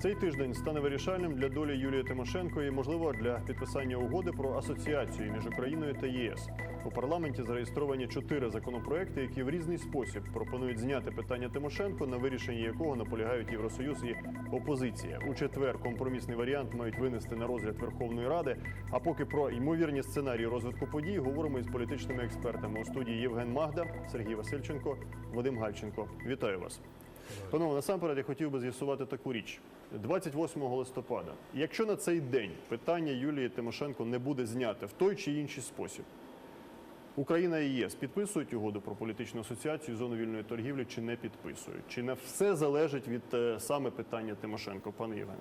Цей тиждень стане вирішальним для долі Юлії Тимошенко і, можливо, для підписання угоди про асоціацію між Україною та ЄС. У парламенті зареєстровані чотири законопроекти, які в різний спосіб пропонують зняти питання Тимошенко, на вирішенні якого наполягають Євросоюз і опозиція. У четвер компромісний варіант мають винести на розгляд Верховної Ради. А поки про ймовірні сценарії розвитку подій говоримо із політичними експертами у студії Євген Магда, Сергій Васильченко, Вадим Гальченко. Вітаю вас. Панове, насамперед я хотів би з'ясувати таку річ. 28 листопада, якщо на цей день питання Юлії Тимошенко не буде зняте в той чи інший спосіб, Україна і ЄС підписують угоду про політичну асоціацію зону вільної торгівлі чи не підписують? Чи не все залежить від е, саме питання Тимошенко, пане Євгене?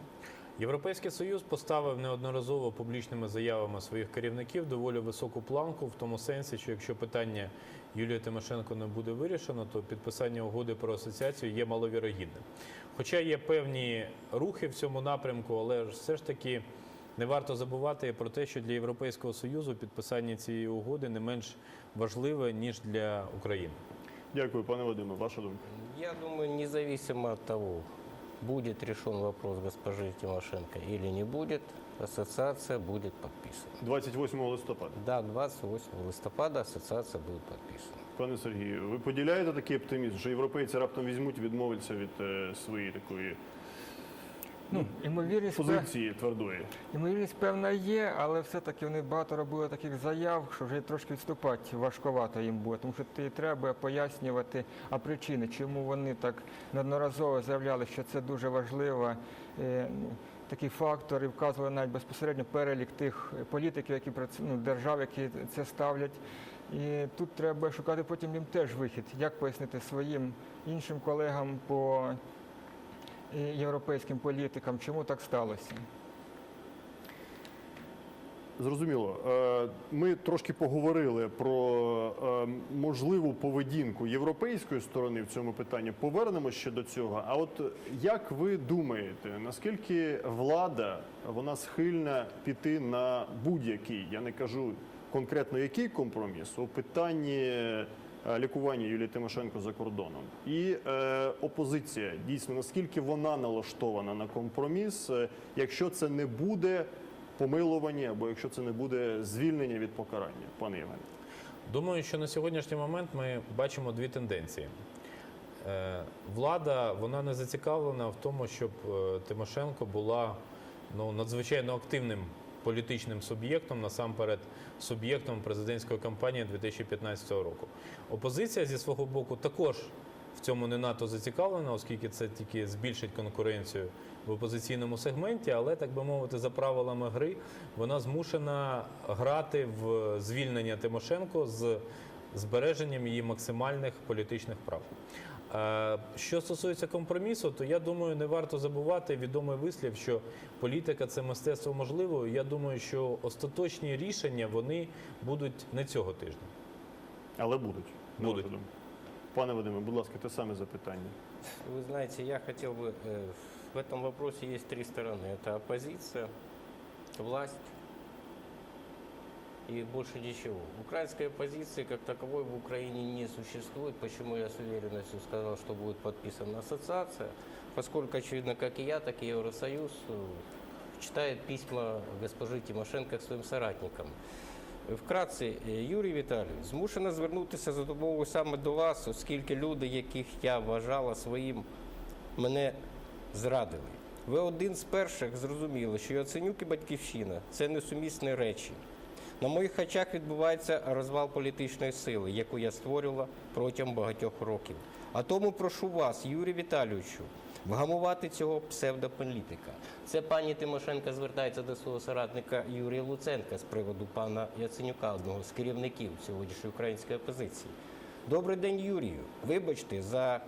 Європейський союз поставив неодноразово публічними заявами своїх керівників доволі високу планку в тому сенсі, що якщо питання Юлії Тимошенко не буде вирішено, то підписання угоди про асоціацію є маловірогідним. Хоча є певні рухи в цьому напрямку, але все ж таки не варто забувати про те, що для Європейського союзу підписання цієї угоди не менш важливе ніж для України. Дякую, пане Вадиме. Ваша думка? Я думаю, независимо от того, будет решен вопрос госпожи Тимошенко или не будет, ассоциация будет подписана. 28 листопада. Да, 28 листопада ассоциация будет подписана. Пане Сергію, ви поділяєте такий оптимізм, що європейці раптом візьмуть, відмовляться від е, своєї такої Ну, ймовірність, позиції твердої? ймовірність певна є, але все-таки вони багато робили таких заяв, що вже трошки відступати важковато їм буде, тому що ти треба пояснювати а причини, чому вони так неодноразово заявляли, що це дуже важливо. е, ну, Такі фактори вказували навіть безпосередньо перелік тих політиків, які ну, держав, які це ставлять. І тут треба шукати потім їм теж вихід, як пояснити своїм іншим колегам по і європейським політикам, чому так сталося. Зрозуміло. Е, Ми трошки поговорили про е, можливу поведінку європейської сторони в цьому питанні. Повернемо ще до цього. А от як ви думаєте, наскільки влада вона схильна піти на будь-який, я не кажу конкретно який компроміс, у питанні лікування Юлії Тимошенко за кордоном, і е, опозиція дійсно наскільки вона налаштована на компроміс, е, якщо це не буде помилування або якщо це не буде звільнення від покарання, пане Євгене? Думаю, що на сьогоднішній момент ми бачимо дві тенденції. Е, Влада вона не зацікавлена в тому, щоб е, Тимошенко була ну, надзвичайно активним політичним суб'єктом, насамперед суб'єктом президентської кампанії 2015 року. Опозиція зі свого боку також в цьому не надто зацікавлена, оскільки це тільки збільшить конкуренцію в опозиційному сегменті, але так би мовити, за правилами гри вона змушена грати в звільнення Тимошенко з збереженням її максимальних політичних прав. Е, Що стосується компромісу, то я думаю, не варто забувати відомий вислів, що політика це мистецтво можливого. Я думаю, що остаточні рішення вони будуть не цього тижня. Але будуть. на Будуть. вашу думку. Пане Вадиме, будь ласка, те саме запитання. Вы знаете, я хотел бы... э, В этом вопросе есть три стороны. Это оппозиция, власть и больше ничего. Украинской оппозиции как таковой в Украине не существует. Почему я с уверенностью сказал, что будет подписана ассоциация? Поскольку, очевидно, как и я, так и Евросоюз э, читает письма госпожи Тимошенко к своим соратникам. Вкратце, е, Юрій Віталійович, змушена звернутися за допомогою саме до вас, оскільки люди, яких я вважала своїм, мене зрадили. Ви один з перших зрозуміли, що Яценюк і Батьківщина це несумісні речі. На моїх очах відбувається розвал політичної сили, яку я створювала протягом багатьох років. А тому прошу вас, Юрій Віталійовичу, вгамувати цього псевдополітика. Це пані Тимошенко звертається до свого соратника Юрія Луценка з приводу пана Яценюка, одного з керівників сьогоднішньої української опозиції. Добрий день, Юрію. Вибачте за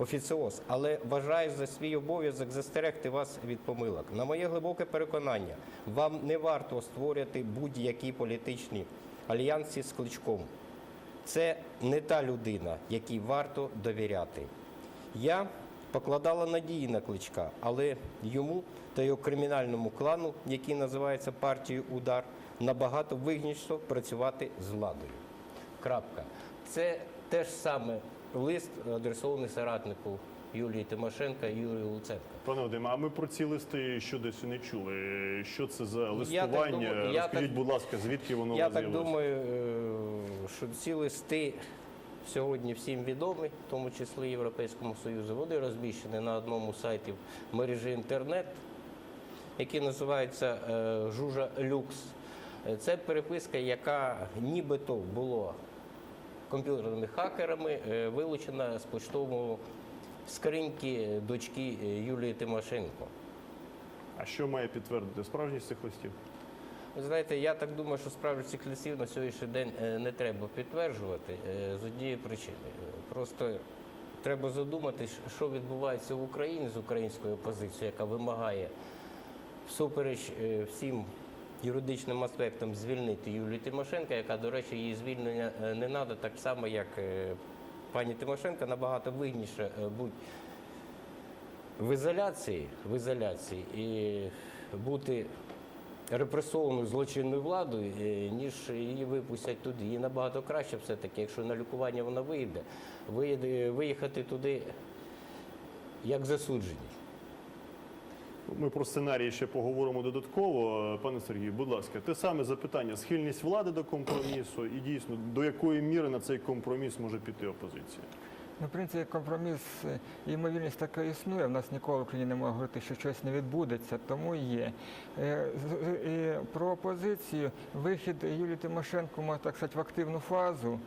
офіціоз, але вважаю за свій обов'язок застерегти вас від помилок. На моє глибоке переконання, вам не варто створювати будь-які політичні альянси з кличком. Це не та людина, якій варто довіряти. Я покладала надії на кличка, але йому та його кримінальному клану, який називається партією Удар, набагато вигідніше працювати з владою. Крапка. Це теж саме лист адресований соратнику Юлії Тимошенка і Юрію Луценка. Пане Вадиме, а ми про ці листи що десь не чули. Що це за так листування? я так- будь ласка, звідки воно Я так думаю, е, що ці листи сьогодні всім відомі, в тому числі Європейському Союзу. Вони розміщені на одному сайті мережі інтернет, який називається е, Жужа Люкс. Е, Це переписка, яка нібито була комп'ютерними хакерами е, вилучена з поштового скриньки дочки е, Юлії Тимошенко. А що має підтвердити справжність цих листів? Ви знаєте, я так думаю, що справді цих лісів на сьогоднішній день е, не треба підтверджувати з однієї причини. Просто треба задуматись, що відбувається в Україні з українською опозицією, яка вимагає всупереч всім юридичним аспектам звільнити Юлію Тимошенко, яка, до речі, її звільнення е, не треба, так само, як е, пані Тимошенко, набагато вигідніше е, бути в ізоляції, в ізоляції і бути репресованою злочинною владою, ніж її випустять туди. Їй набагато краще все-таки, якщо на лікування вона вийде, виїхати туди як засуджені. Ми про сценарії ще поговоримо додатково. Пане Сергію, будь ласка, те саме запитання: схильність влади до компромісу і дійсно до якої міри на цей компроміс може піти опозиція? Ну, в принципі, компроміс, е, ймовірність така існує. В нас ніколи в Україні не може говорити, що щось не відбудеться, тому є. Е, і Про опозицію вихід Юлії Тимошенко, можна так сказати, в активну фазу.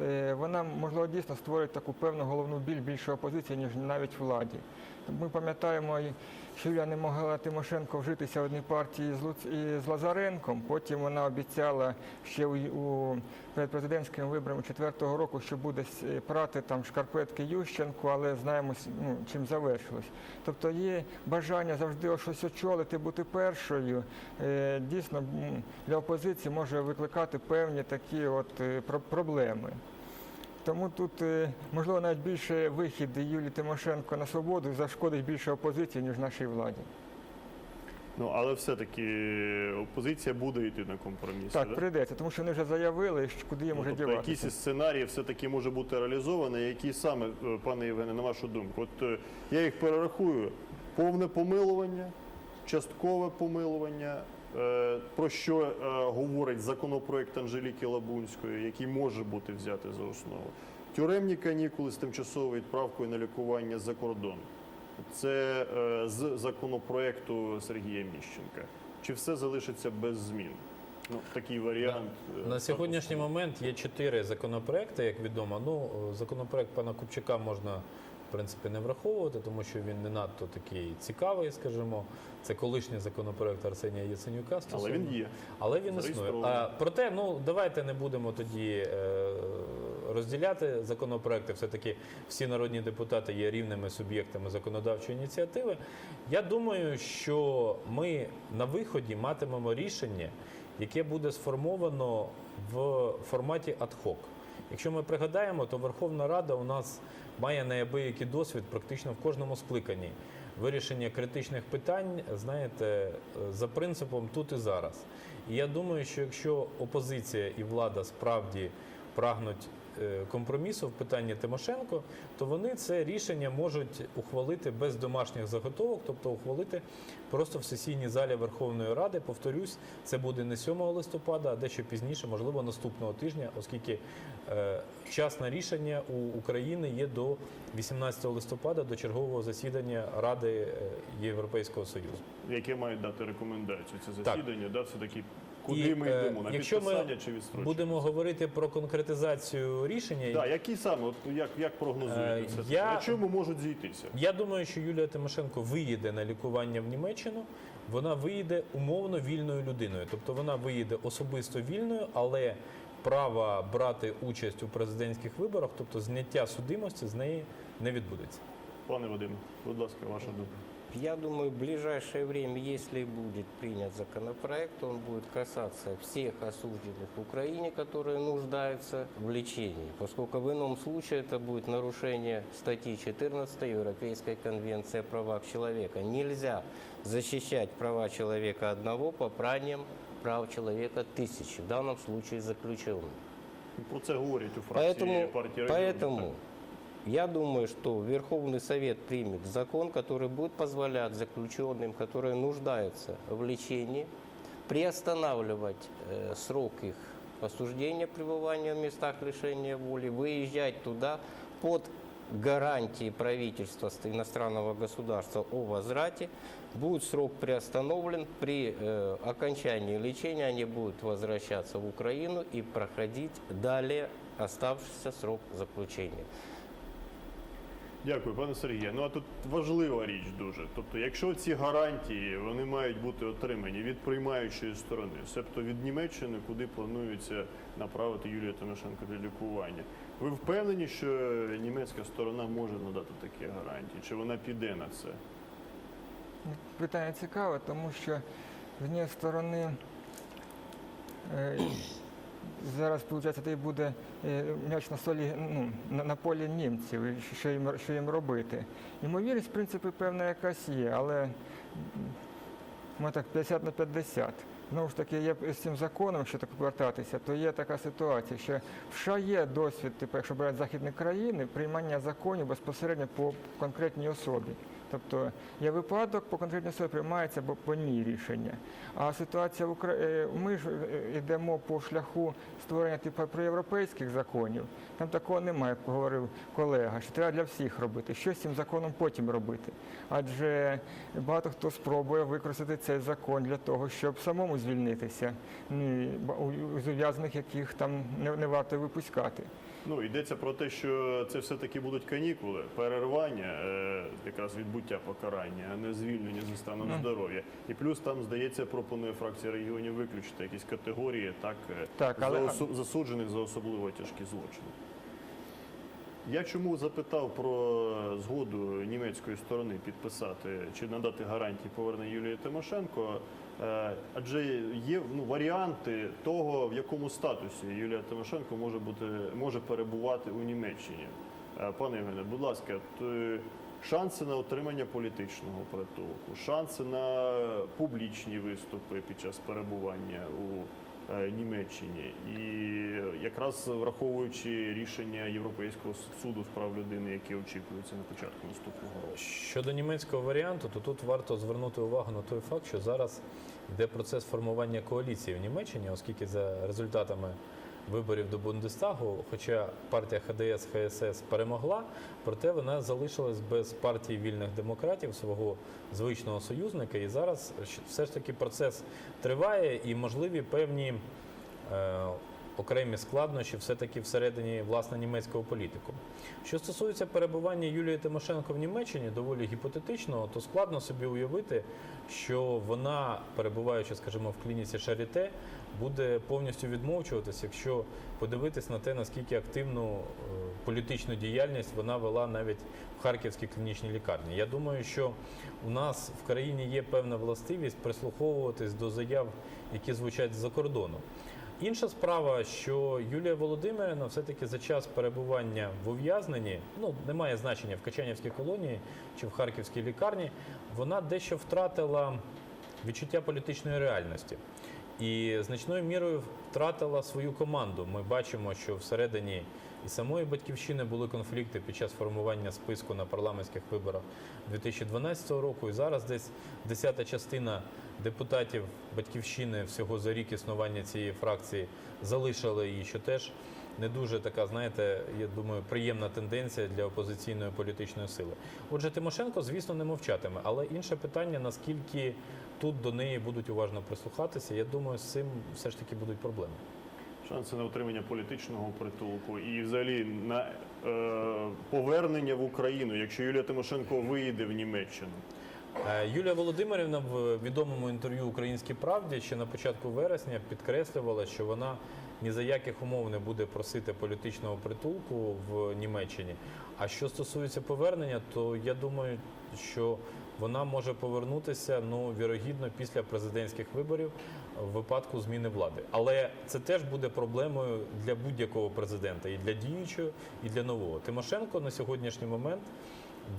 Е, Вона, можливо, дійсно створить таку певну головну біль більше опозиції, ніж навіть владі. Ми пам'ятаємо, і що Юлія не могла Тимошенко вжитися в одній партії з, Луц... з Лазаренком. Потім вона обіцяла ще у, у перед президентськими виборами четвертого року, що буде прати там шкарпетки Ющенку, але знаємо ну, чим завершилось. Тобто є бажання завжди щось очолити, бути першою. Е, Дійсно для опозиції може викликати певні такі от е, про- проблеми. Тому тут, е, можливо, навіть більше вихід Юлії Тимошенко на свободу зашкодить більше опозиції, ніж нашій владі. Ну але все-таки опозиція буде йти на компроміс. Так, прийдеться, тому що вони вже заявили, що куди їм Ну, може тобто діватися. якісь із сценарії все-таки може бути реалізовані, які саме, е, пане Євгене, на вашу думку? От е, я їх перерахую: повне помилування, часткове помилування. Е, Про що е, говорить законопроект Анжеліки Лабунської, який може бути взятий за основу? Тюремні канікули з тимчасовою відправкою на лікування за кордон. Це е, з законопроекту Сергія Міщенка. Чи все залишиться без змін? Ну, такий варіант. е, На сьогоднішній момент є чотири законопроекти, як відомо. Ну, законопроект пана Купчака можна в принципі не враховувати, тому що він не надто такий цікавий, скажімо. Це колишній законопроект Арсенія Яценюка. Але він є. Але він існує. А, проте, ну давайте не будемо тоді е, розділяти законопроекти. Все-таки всі народні депутати є рівними суб'єктами законодавчої ініціативи. Я думаю, що ми на виході матимемо рішення, яке буде сформовано в форматі ad-hoc. Якщо ми пригадаємо, то Верховна Рада у нас має неабиякий досвід практично в кожному скликанні вирішення критичних питань, знаєте, за принципом тут і зараз. І я думаю, що якщо опозиція і влада справді прагнуть компромісу в питанні Тимошенко, то вони це рішення можуть ухвалити без домашніх заготовок, тобто ухвалити просто в сесійній залі Верховної Ради. Повторюсь, це буде не 7 листопада, а дещо пізніше, можливо, наступного тижня, оскільки е, час на рішення у України є до 18 листопада, до чергового засідання Ради е, Європейського Союзу. яке мають дати рекомендацію це Так. засідання, да, все-таки куди І, ми е, йдемо, на якщо ми чи відстрочку? Будемо говорити про конкретизацію рішення. Да, які саме, от як, як прогнозуєте Е, це? я- На чому можуть зійтися? Я думаю, що Юлія Тимошенко виїде на лікування в Німеччину. Вона виїде умовно вільною людиною, тобто вона виїде особисто вільною, але права брати участь у президентських виборах, тобто зняття судимості, з неї не відбудеться. Пане Вадиме, будь ласка, ваша думка. Я думаю, в ближайшее время, если будет принят законопроект, он будет касаться всех осужденных в Украине, которые нуждаются в лечении, поскольку в ином случае это будет нарушение статьи 14 Европейской конвенции о правах человека. Нельзя защищать права человека одного попранием прав человека тысячи, в данном случае заключенных. Про це говорять у фракції Поэтому, партії регіонів. поэтому я думаю, что Верховный Совет примет закон, который будет позволять заключенным, которые нуждаются в лечении, приостанавливать э, срок их осуждения пребывания в местах лишения воли, выезжать туда под гарантии правительства ст- иностранного государства о возврате. Будет срок приостановлен. При э, окончании лечения они будут возвращаться в Украину и проходить далее оставшийся срок заключения. Дякую, пане Сергію. Ну а тут важлива річ дуже. Тобто, якщо ці гарантії вони мають бути отримані від приймаючої сторони, себто від Німеччини, куди планується направити Юлія Тимошенко для лікування, ви впевнені, що німецька сторона може надати такі гарантії? Чи вона піде на це? Питання цікаве, тому що з однієї сторони е, зараз, виходить, це буде е, м'яч на столі, ну, на, полі німців, що їм, що їм робити. Ймовірність, в принципі, певна якась є, але ми так 50 на 50. Знову ж таки, є з цим законом, що так повертатися, то є така ситуація, що в США є досвід, типу, якщо брати західні країни, приймання законів безпосередньо по конкретній особі. Тобто є випадок, по конкретній особі приймається по, по ній рішення. А ситуація в Україні, ми ж е, йдемо по шляху створення типу проєвропейських законів. Там такого немає, як говорив колега, що треба для всіх робити. Що з цим законом потім робити? Адже багато хто спробує використати цей закон для того, щоб самому звільнитися з ув'язаних, яких там не варто випускати. Ну йдеться про те, що це все-таки будуть канікули, перервання, е, якраз відбуття покарання, а не звільнення за станом Ну. здоров'я. І плюс там, здається, пропонує фракція регіонів виключити якісь категорії, так, е, Так, але- за засуджених за особливо тяжкі злочини. Я чому запитав про згоду німецької сторони підписати чи надати гарантії повернення Юлії Тимошенко? Е, Адже є ну, варіанти того, в якому статусі Юлія Тимошенко може бути може перебувати у Німеччині. Е, Пане Євгене, будь ласка, то шанси на отримання політичного притулку, шанси на публічні виступи під час перебування у е, Німеччині, і якраз враховуючи рішення Європейського суду з прав людини, яке очікується на початку наступного року. Щодо німецького варіанту, то тут варто звернути увагу на той факт, що зараз йде процес формування коаліції в Німеччині, оскільки за результатами виборів до Бундестагу, хоча партія ХДС ХСС перемогла, проте вона залишилась без партії вільних демократів, свого звичного союзника. І зараз все ж таки процес триває і можливі певні. е, Окремі складнощі все-таки всередині власне німецького політику. Що стосується перебування Юлії Тимошенко в Німеччині, доволі гіпотетично, то складно собі уявити, що вона, перебуваючи, скажімо, в клініці Шаріте, буде повністю відмовчуватись, якщо подивитись на те, наскільки активну е, політичну діяльність вона вела навіть в Харківській клінічній лікарні. Я думаю, що у нас в країні є певна властивість прислуховуватись до заяв, які звучать з-за кордону. Інша справа, що Юлія Володимирівна все-таки за час перебування в ув'язненні, ну немає значення в Качанівській колонії чи в Харківській лікарні, вона дещо втратила відчуття політичної реальності і значною мірою втратила свою команду. Ми бачимо, що всередині і самої батьківщини були конфлікти під час формування списку на парламентських виборах 2012 року. І зараз десь десята частина депутатів батьківщини всього за рік існування цієї фракції залишили її, що теж не дуже така, знаєте, я думаю, приємна тенденція для опозиційної політичної сили. Отже, Тимошенко, звісно, не мовчатиме, але інше питання, наскільки тут до неї будуть уважно прислухатися. Я думаю, з цим все ж таки будуть проблеми. Шанси на отримання політичного притулку і взагалі на е, повернення в Україну, якщо Юлія Тимошенко виїде в Німеччину. Е, Юлія Володимирівна в відомому інтерв'ю Українській правді ще на початку вересня підкреслювала, що вона ні за яких умов не буде просити політичного притулку в Німеччині. А що стосується повернення, то я думаю, що вона може повернутися ну вірогідно після президентських виборів в випадку зміни влади. Але це теж буде проблемою для будь-якого президента, і для діючого, і для нового. Тимошенко на сьогоднішній момент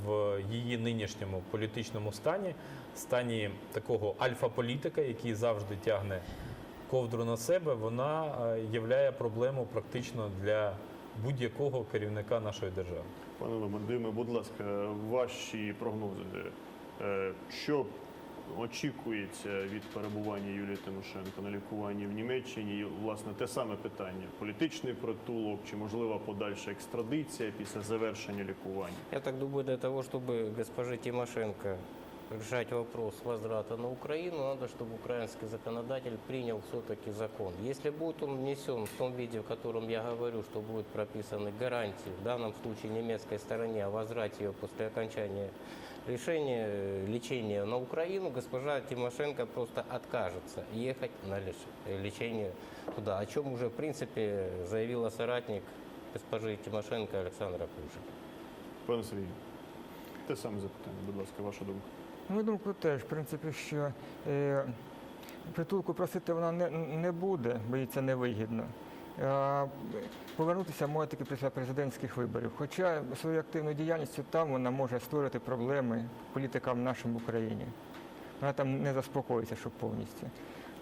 в її нинішньому політичному стані, стані такого альфа-політика, який завжди тягне ковдру на себе, вона е, являє проблему практично для будь-якого керівника нашої держави. Пане Ломандиме, будь ласка, ваші прогнози. Е, Що очікується від перебування Юлії Тимошенко на лікуванні в Німеччині? І, власне, те саме питання: політичний притулок чи можлива подальша екстрадиція після завершення лікування? Я так думаю, для того, чтобы госпоже Тимошенко решать вопрос возврата на Украину, надо, чтобы украинский законодатель принял все-таки закон. Если будет он внесен в том виде, в котором я говорю, что будут прописаны гарантии, в данном случае немецкой стороне, о возврате ее после окончания решения, э, лечения на Украину, госпожа Тимошенко просто откажется ехать на леш- лечение туда, о чем уже, в принципе, заявила соратник госпожи Тимошенко Александра Кушина. Пане Сергію, те саме запитання, будь ласка, ваша думка. Мою думку теж, в принципі, що е, притулку просити вона не, не буде, бо їй це невигідно. А повернутися може тільки після президентських виборів. Хоча своєю активною діяльністю там вона може створити проблеми політикам нашим в Україні. Вона там не заспокоїться, щоб повністю.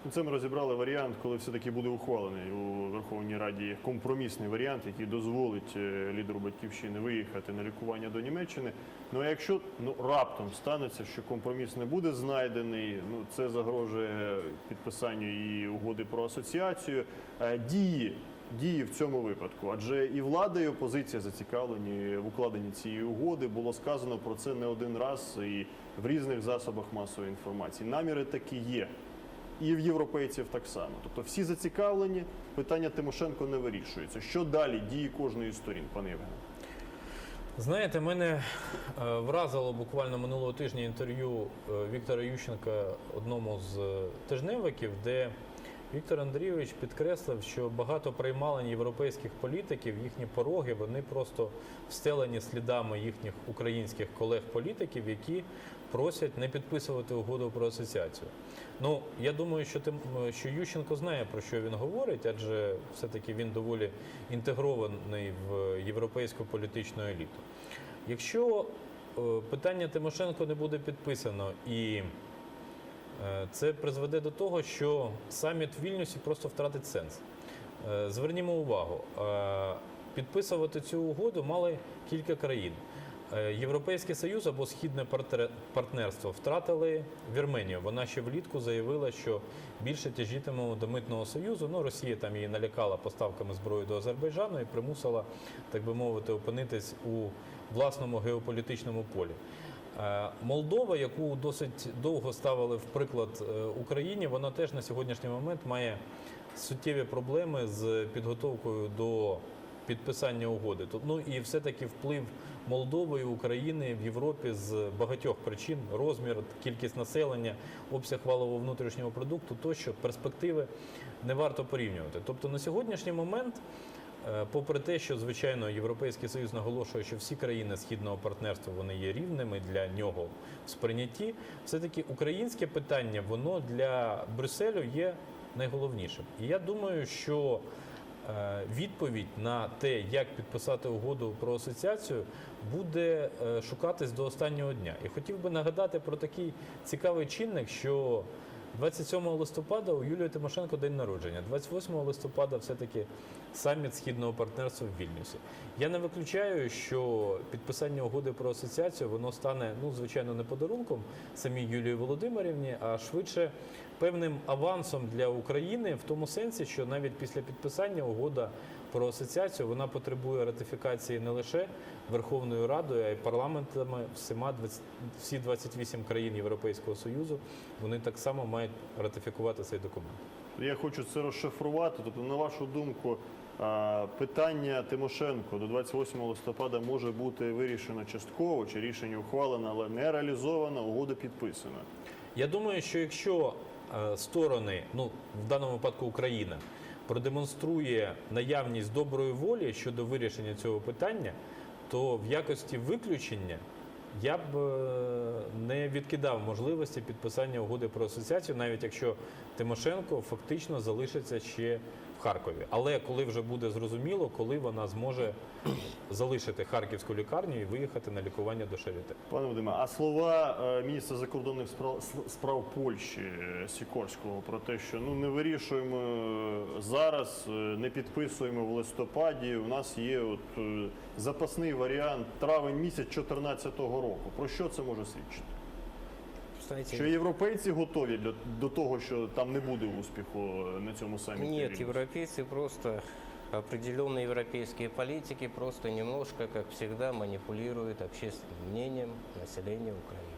Ну, Це ми розібрали варіант, коли все-таки буде ухвалений у Верховній Раді компромісний варіант, який дозволить е, лідеру батьківщини виїхати на лікування до Німеччини. Ну а якщо ну раптом станеться, що компроміс не буде знайдений, ну це загрожує підписанню і угоди про асоціацію. Е, Дії. Дії в цьому випадку, адже і влада, і опозиція зацікавлені в укладенні цієї угоди. Було сказано про це не один раз і в різних засобах масової інформації. Наміри такі є і в європейців так само. Тобто всі зацікавлені, питання Тимошенко не вирішується. Що далі дії кожної сторін, пане Євгене? Знаєте, мене е, вразило буквально минулого тижня інтерв'ю е, Віктора Ющенка одному з е, тижневиків, де Віктор Андрійович підкреслив, що багато приймалень європейських політиків, їхні пороги, вони просто встелені слідами їхніх українських колег-політиків, які просять не підписувати угоду про асоціацію. Ну, я думаю, що тим, що Ющенко знає про що він говорить, адже все-таки він доволі інтегрований в європейську політичну еліту. Якщо е, питання Тимошенко не буде підписано і е, це призведе до того, що саміт в Вільнюсі просто втратить сенс. Е, Звернімо увагу, е, підписувати цю угоду мали кілька країн. Е, Європейський Союз або Східне партнерство втратили Вірменію. Вона ще влітку заявила, що більше тяжітиме до митного союзу. Ну, Росія там її налякала поставками зброї до Азербайджану і примусила, так би мовити, опинитись у власному геополітичному полі. Е, Молдова, яку досить довго ставили в приклад е, Україні, вона теж на сьогоднішній момент має суттєві проблеми з підготовкою до підписання угоди. Ну і все-таки вплив Молдови і України в Європі з багатьох причин, розмір, кількість населення, обсяг валового внутрішнього продукту, тощо перспективи не варто порівнювати. Тобто на сьогоднішній момент. Е, Попри те, що звичайно Європейський Союз наголошує, що всі країни східного партнерства вони є рівними для нього в сприйнятті, все-таки українське питання воно для Брюсселю є найголовнішим. І я думаю, що відповідь на те, як підписати угоду про асоціацію, буде е, шукатись до останнього дня. І хотів би нагадати про такий цікавий чинник, що 27 листопада у Юлії Тимошенко день народження. 28 листопада все-таки саміт східного партнерства в Вільнюсі. Я не виключаю, що підписання угоди про асоціацію воно стане, ну звичайно, не подарунком самій Юлії Володимирівні, а швидше певним авансом для України в тому сенсі, що навіть після підписання угода про асоціацію вона потребує ратифікації не лише Верховною Радою, а й парламентами всіма 20, всі 28 країн Європейського Союзу. Вони так само мають ратифікувати цей документ. Я хочу це розшифрувати. Тобто, на вашу думку, питання Тимошенко до 28 листопада може бути вирішено частково, чи рішення ухвалено, але не реалізовано, угода підписана. Я думаю, що якщо е, сторони, ну в даному випадку Україна, продемонструє наявність доброї волі щодо вирішення цього питання, то в якості виключення я б е, не відкидав можливості підписання угоди про асоціацію, навіть якщо Тимошенко фактично залишиться ще Харкові. Але коли вже буде зрозуміло, коли вона зможе залишити харківську лікарню і виїхати на лікування до Шаріте. Пане Вадиме, а слова е, міністра закордонних справ, справ Польщі е, Сікорського про те, що ну не вирішуємо е, зараз, не підписуємо в листопаді. У нас є от запасний варіант травень місяць 2014 року. Про що це може свідчити? Знаете, Що європейці готові для до того, що там не буде успіху е, на цьому саміті? Нет, Вільнюс? европейцы просто, определенные европейские политики просто немножко, как всегда, манипулируют общественным мнением населения Украины.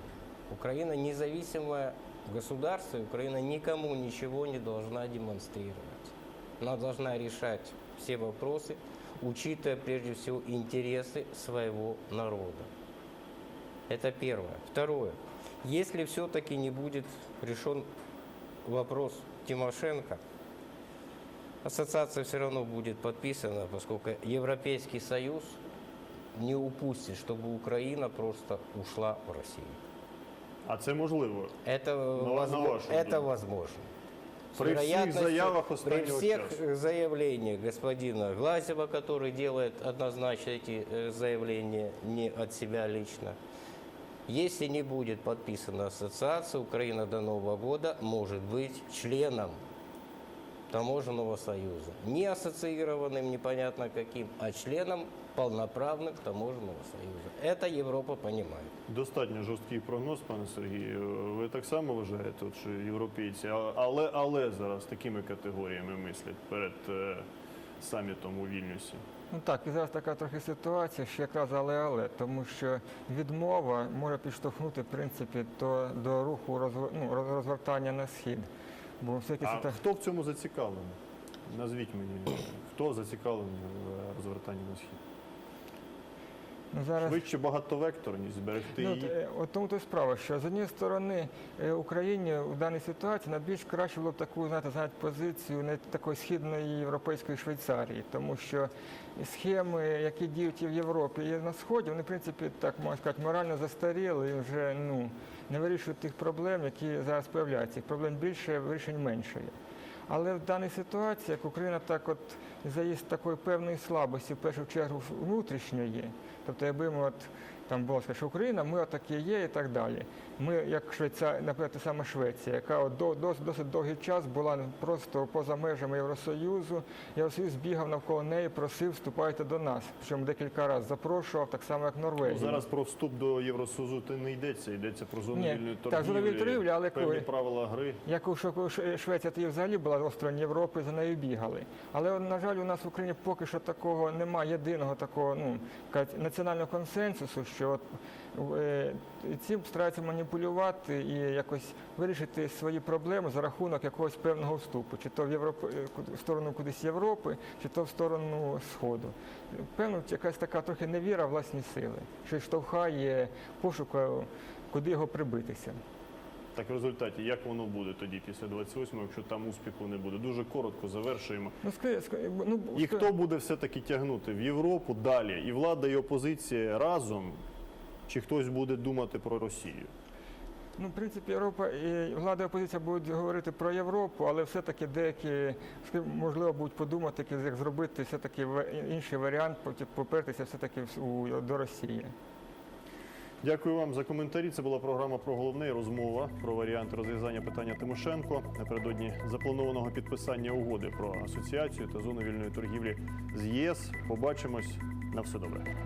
Украина независимое государство, и Украина никому ничего не должна демонстрировать. Она должна решать все вопросы, учитывая прежде всего интересы своего народа. Это первое. Второе. Если все-таки не будет решен вопрос Тимошенко, ассоциация все равно будет подписана, поскольку Европейский Союз не упустит, чтобы Украина просто ушла в Россию. А це можливо. Это, возможно, вашу это возможно. При всех заявах При всех часа. заявлениях господина Глазева, который делает однозначно эти э, заявления не от себя лично, если не будет подписана ассоциация, Украина до Нового года может быть членом таможенного союза. Не ассоциированным непонятно каким, а членом полноправным таможенного союза. Это Европа понимает. Достатньо жорсткий прогноз, пане Сергію. Ви так само вважаєте, от, що європейці, а- але, але зараз такими категоріями мислять перед е, самітом у Вільнюсі. Ну так, і зараз така трохи ситуація, що якраз але-але, тому що відмова може підштовхнути, в принципі, до, до руху розв... ну, розвертання на схід. Бо все-таки А ситуація. хто в цьому зацікавлений? Назвіть мені, хто зацікавлений в розвертанні на схід? Ну, зараз... Швидше багатовекторність, зберегти Ну, її. от, е, от тому то справа, що з однієї сторони е, Україні в даній ситуації найбільш краще було б таку знаєте, знаєте, позицію не такої східної європейської Швейцарії, тому що схеми, які діють і в Європі, і на Сході, вони, в принципі, так можна сказати, морально застаріли і вже ну, не вирішують тих проблем, які зараз з'являються. Проблем більше, вирішень менше. Але в даній ситуації, як Україна так от заїзд такої певної слабості, в першу чергу внутрішньої, тобто якби ми от там було сказано, що Україна, ми отакі є і так далі. Ми, як Швейцарія, наприклад, та сама Швеція, яка от до, дос- досить довгий час була просто поза межами Євросоюзу. Євросоюз бігав навколо неї, просив, вступайте до нас. Причому декілька разів запрошував, так само, як Ну, зараз про вступ до Євросоюзу ти не йдеться, йдеться про зону вільної так, торгівлі, торгівлі, але певні коли- правила гри. Як у Швеція тоді взагалі була осторонь Європи, за нею бігали. Але, на жаль, у нас в Україні поки що такого немає єдиного такого ну, національного консенсусу, що е, цим стараються маніпулювати і якось вирішити свої проблеми за рахунок якогось певного вступу, чи то в Європу, е, в сторону кудись Європи, чи то в сторону Сходу. Певно, якась така трохи невіра в власні сили, що штовхає пошуку, куди його прибитися. Так в результаті, як воно буде тоді після 28-го, якщо там успіху не буде? Дуже коротко завершуємо. Ну, ну, І хто буде все-таки тягнути в Європу далі? І влада, і опозиція разом? Чи хтось буде думати про Росію? Ну, в принципі, Європа і влада і опозиція будуть говорити про Європу, але все-таки деякі, можливо, будуть подумати, як- зробити все-таки інший варіант, попертися все-таки до Росії. Дякую вам за коментарі. Це була програма про головне і розмова про варіанти розв'язання питання Тимошенко напередодні запланованого підписання угоди про асоціацію та зону вільної торгівлі з ЄС. Побачимось на все добре.